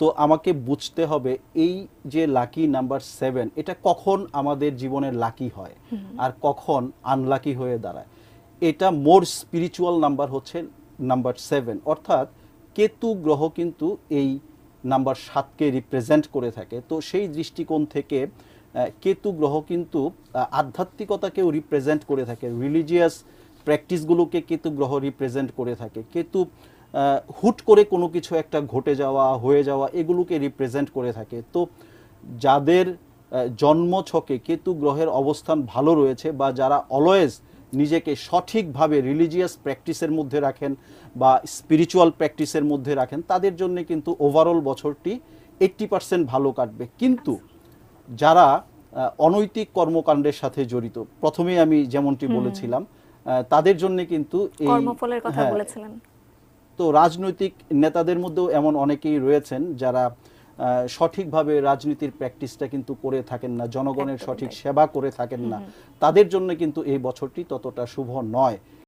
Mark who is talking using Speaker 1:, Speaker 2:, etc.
Speaker 1: তো আমাকে বুঝতে হবে এই যে লাকি নাম্বার সেভেন এটা কখন আমাদের জীবনের লাকি হয় আর কখন আনলাকি হয়ে দাঁড়ায়। এটা মোর স্পিরিচুয়াল নাম্বার হচ্ছে নাম্বার সেভেন অর্থাৎ কেতু গ্রহ কিন্তু এই নাম্বার সাতকে রিপ্রেজেন্ট করে থাকে। তো সেই দৃষ্টিকোণ থেকে কেতু গ্রহ কিন্তু আধ্যাত্মিকতাকেও রিপ্রেজেন্ট করে থাকে রিলিজিয়াস প্র্যাকটিসগুলোকে কেতু গ্রহ রিপ্রেজেন্ট করে থাকে। কেতু হুট করে কোনো কিছু একটা ঘটে যাওয়া হয়ে যাওয়া এগুলোকে রিপ্রেজেন্ট করে থাকে। তো যাদের জন্ম ছকে কেতু গ্রহের অবস্থান ভালো রয়েছে বা যারা অলওয়েজ নিজেকে সঠিকভাবে রিলিজিয়াস প্র্যাকটিসের মধ্যে রাখেন বা স্পিরিচুয়াল প্র্যাকটিসের মধ্যে রাখেন তাদের জন্য কিন্তু ওভারঅল বছরটি এইট্টি পার্সেন্ট ভালো কাটবে। কিন্তু যারা অনৈতিক কর্মকাণ্ডের সাথে জড়িত প্রথমেই আমি যেমনটি বলেছিলাম তাদের জন্য কিন্তু এই
Speaker 2: কর্মফলের কথা
Speaker 1: হ্যাঁ,
Speaker 2: বলেছিলেন।
Speaker 1: তো রাজনৈতিক নেতাদের মধ্যেও এমন অনেকেই রয়েছেন যারা আহ, সঠিকভাবে রাজনীতির প্র্যাকটিসটা কিন্তু করে থাকেন না জনগণের সঠিক সেবা করে থাকেন না। তাদের জন্য কিন্তু এই বছরটি ততটা শুভ নয়।